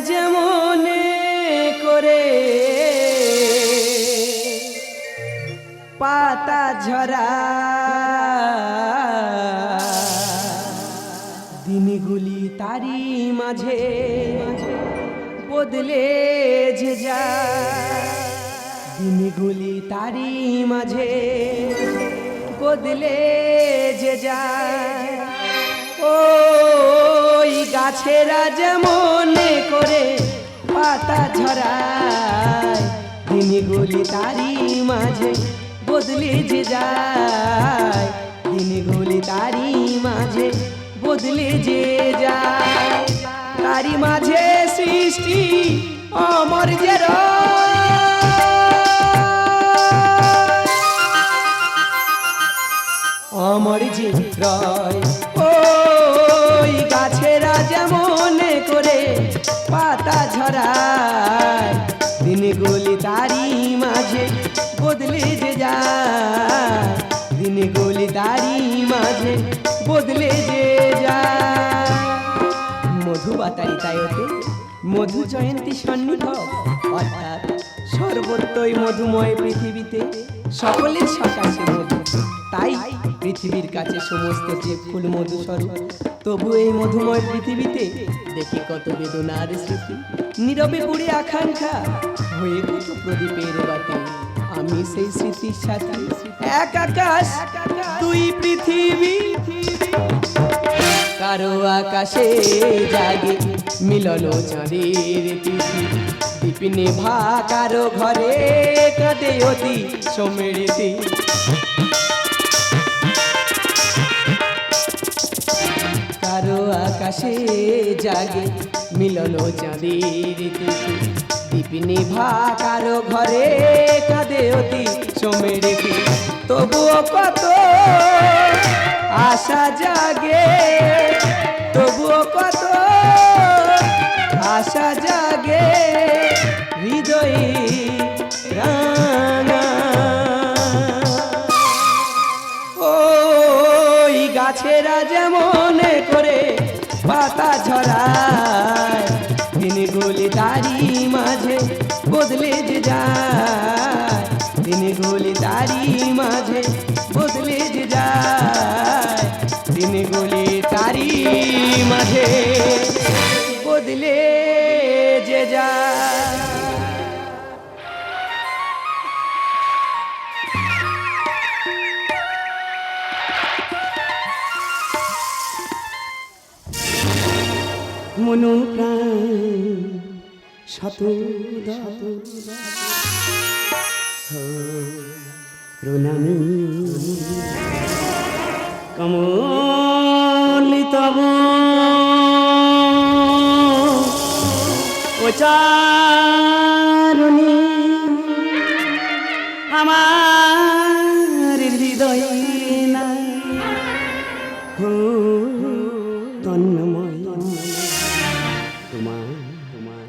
যেমন করে পাতা ঝরা দিনগুলি তারি মাঝে বদলে যে যায় দিনগুলি তারি মাঝে বদলে যে যা। যায় ওই গাছেরা যেমন করে পাতা ঝরায়। দিনগুলি তারি মাঝে বদলে যে যায়। দিনগুলি তারি মাঝে বদলে যে যায়। তারি মাঝে সৃষ্টি অমর যে। অমর যে রয়। যেমন করে পাতা ঝরায়। দিনগুলি তারি মাঝে বদলে যে যায়। দিনগুলি তারি মাঝে বদলে যে যায়। মধুবাতারি তায়তে মধু জয়ন্তী সন্নিধ। অর্থাৎ সর্বত্রই মধুময় পৃথিবীতে সকলের সকাশে মধু। তাই পৃথিবীর কাছে সমস্ত যে ফুল মধু স্বরূপ, তবু এই মধুময় পৃথিবীতে দেখি কত বেদনার স্মৃতি। নীরবে পড়ে আকাঙ্ক্ষা, হয়ে কত প্রদীপের বাতি। আমি সেই স্মৃতির সাথে এক আকাশ, দুই পৃথিবী। কারও আকাশে জাগে মিলন চাঁদের তিথি। দীপিনে ভা কারও ঘরে কাঁদে অতি সমৃতি আকাশে জাগে মিলন চাঁদের তিথি। ভাকার ঘরে কাঁদে অতি কি তবুও কত আশা জাগে, তবুও কত আশা জাগে। দিনগুলি তারি মাঝে বদলে যে যায়। দিনগুলি তারি মাঝে বদলে যে যায়। মনো প্রাণ শত প্রণামী। কমলিতব ওচারণী আমার হৃদয় হো তন্ময়। তোমার তোমার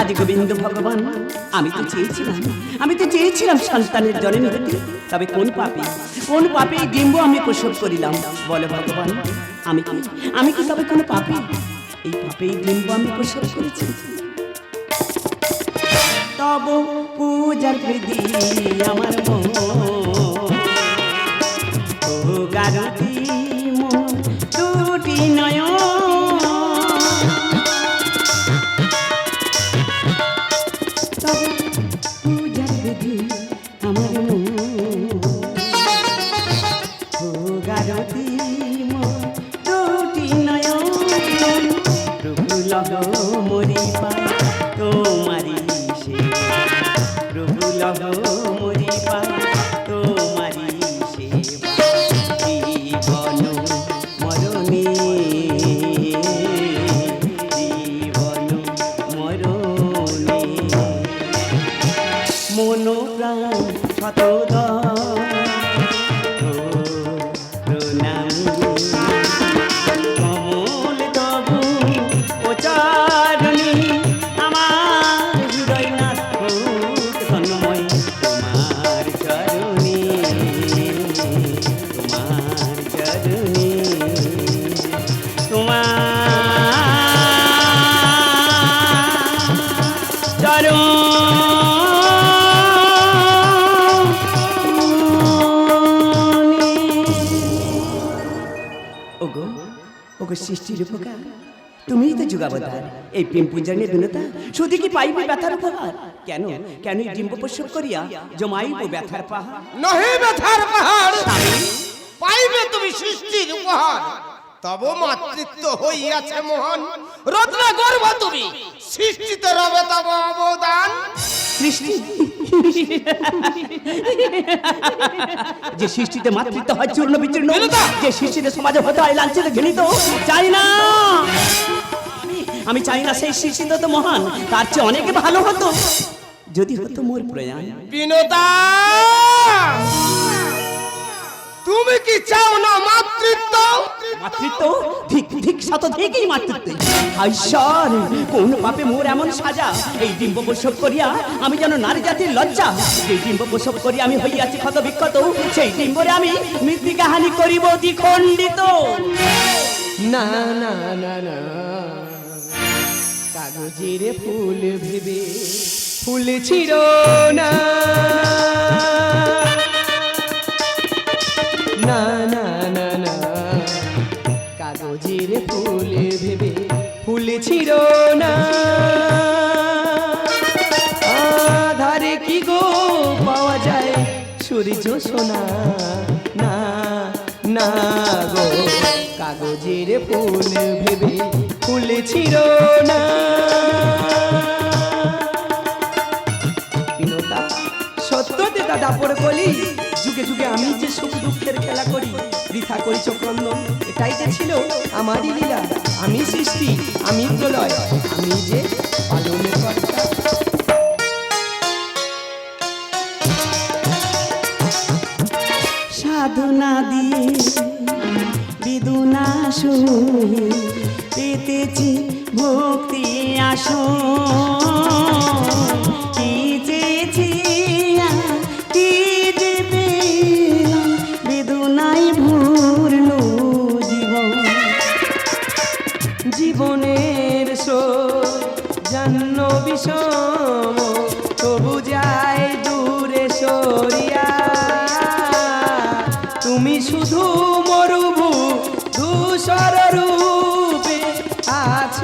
আদি গোবিন্দ ভগবান, আমি তো চেয়েছিলাম, আমি তো চেয়েছিলাম সন্তানের জননী হতে তবে কোন পাপে কোন পাপে এই ডিম্ব আমি প্রসব করিলাম? বলে ভগবান, আমি কি আমি কি তবে কোনো পাপে? এই পাপে এই ডিম্ব আমি প্রসব করেছি। তব পূজার হৃদি আমার মন মরি পাই তোমারি সে প্রভু লহ মরিবা তোমার ওগো ওগো সৃষ্টির উপকার। তুমিই তো যুগাবতার। এই প্রেম পুঞ্জানি দুনতা শুধু কি পাইবে ব্যথার উপহার? কেন? কেন এই ডিম্ব প্রসব করিয়া জমাইব ব্যথার পাহাড়? নহে ব্যথার পাহাড়। পাইবে তুমি সৃষ্টির উপহার। তব মাতৃত্ব হইয়াছে মহান। রত্ন গর্ভ তুমি। সৃষ্টিতে রবে তব অবদান। সৃষ্টি। যে সৃষ্টিতে মাতৃত্ব হয় চূর্ণ বিচূর্ণ যে সৃষ্টিতে সমাজে হতে হয় লাঞ্ছিত ঘৃণিত চাই না। আমি- আমি চাই না সেই সৃষ্টিতে তো মহান তার চেয়ে অনেক ভালো হতো। যদি হতো মোর প্রয়াণ। বিনোদা! তুমি কি চাও না মাতৃত্ব? মাতৃত্ব, ঠিক ঠিক শত ঠিকই মাতৃত্ব। ঈশ্বর কোন পাপে মোর এমন সাজা? এই ডিম্ব প্রসব করিয়া আমি যেন নারী জাতির লজ্জা? এই ডিম্ব প্রসব করিয়া আমি হইয়াছি ক্ষত বিক্ষত সেই ডিম্বরে আমি মৃত্তিকা হানি করিব দ্বিখণ্ডিত না না না না কাগজের ফুল ভেবে ফুল ছিল না না না। না না না আধারে কি গো পাওয়া যায়? সূর্য সোনা। না না গো, কাগজের ফুল ভেবে ফুল ছিল না। সত্যতে দাদা পড়ে বলি যুগে যুগে আমি যে সুখ দুঃখের খেলা করি, বৃথা করি চক্রন্দন এটাই যে ছিল আমারই লীলা। আমি সৃষ্টি, আমি প্রলয়, আমি যে কর্তা সাধনা দিয়ে বিদুনা শুনি পেতেছি ভক্তি আসো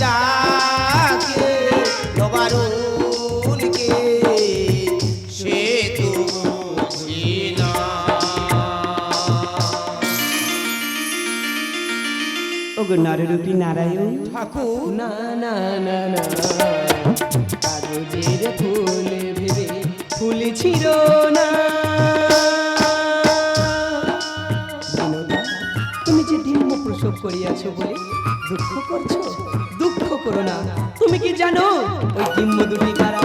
ডাকে সে তো ওগো নররূপী নারায়ণ ঠাকুর। না না না না। কাগজের ফুল ভেবে ফুল ছিল না। করিয়াছ বলে দুঃখ করছ? দুঃখ করো না। তুমি কি জানো, ওই ডিম্ব দুটি কারা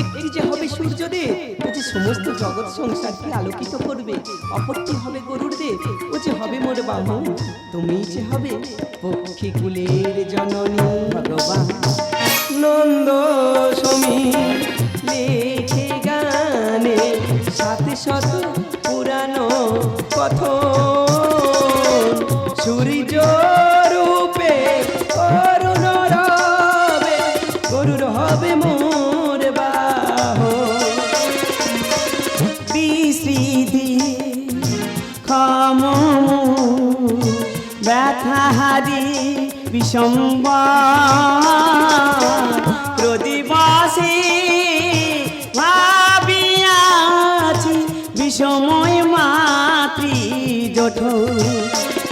একটি যে হবে সূর্যদেব, ও যে সমস্ত জগৎ সংসারকে আলোকিত করবে, অপরটি হবে গরুর দেব ও যে হবে মোর বাহন, তুমি যে হবে পক্ষী কুলের জননী ভগবান। নন্দ বিস্মৃতি ক্ষম ব্যথাহারি বিষম্ব প্রদিবাসী ভাবিয়াছি বিষময় মাতৃ জঠর।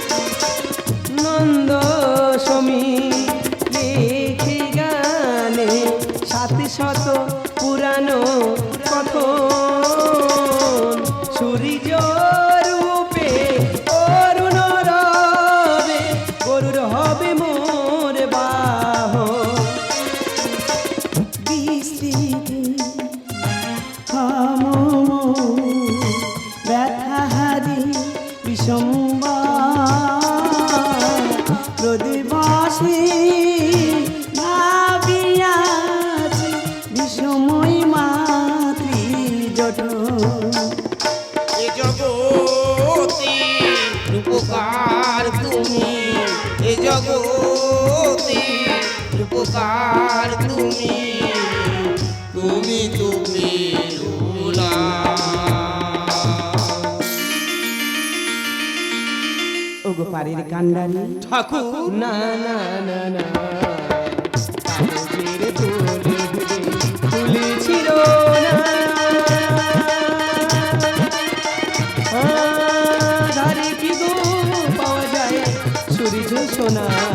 বিষম্বার প্রদিবাসে ভাবিয়াছি বিষময় এ জগতে রূপকার তুমি এ রূপকার তুমি। তুমি তুমি ওগো কান্ডানি কান্ডারি। ঠাকুর। না না না না। তুলেছিল না। ধারে কি গো পাওয়া যায়? সূর্য সোনা।